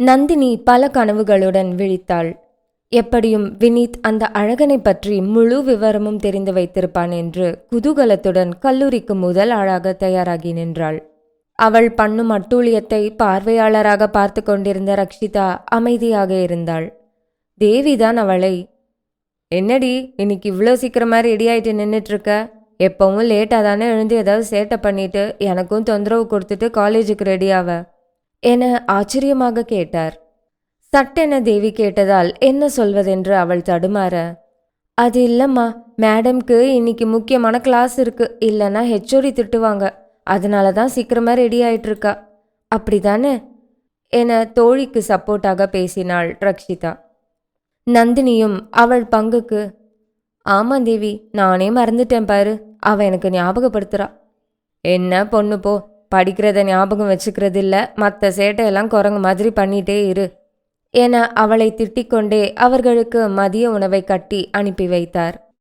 நந்தினி பல கனவுகளுடன் விழித்தாள். எப்படியும் வினீத் அந்த அழகனை பற்றி முழு விவரமும் தெரிந்து வைத்திருப்பான் என்று குதூகலத்துடன் கல்லூரிக்கு முதல் ஆளாக தயாராகி நின்றாள். அவள் பண்ணும் அட்டூழியத்தை பார்வையாளராக பார்த்து கொண்டிருந்த ரக்ஷிதா அமைதியாக இருந்தாள். தேவிதான் அவளை. என்னடி இன்னைக்கு இவ்வளோ சீக்கிரமா ரெடி நின்றுட்டு இருக்க எப்பவும் லேட்டாக தானே எழுந்து ஏதாவது சேட்டை பண்ணிட்டு எனக்கும் தொந்தரவு கொடுத்துட்டு காலேஜுக்கு ரெடி ஆவ? என ஆச்சரியமாக கேட்டார். சட்டென தேவி கேட்டதால் என்ன சொல்வதென்று அவள் தடுமாற அது இல்லைம்மா மேடம்க்கு இன்னைக்கு முக்கியமான கிளாஸ் இருக்கு இல்லைன்னா ஹெச்ஓடி திட்டுவாங்க. அதனால தான் சீக்கிரமாக ரெடி ஆயிட்டுருக்கா. அப்படி அப்படிதானே? என தோழிக்கு சப்போர்ட்டாக பேசினாள் ரக்ஷிதா. நந்தினியும் அவள் பங்குக்கு ஆமாம் தேவி நானே மறந்துட்டேன் பாரு அவ எனக்கு ஞாபகப்படுத்துறா. என்ன பொண்ணு போ படிக்கிறத ஞாபகம் வச்சுக்கிறது இல்லை மற்ற சேட்டையெல்லாம் குரங்கு மாதிரி பண்ணிட்டே இரு. என அவளை திட்டிக்கொண்டே அவர்களுக்கு மதிய உணவை கட்டி அனுப்பி வைத்தார்.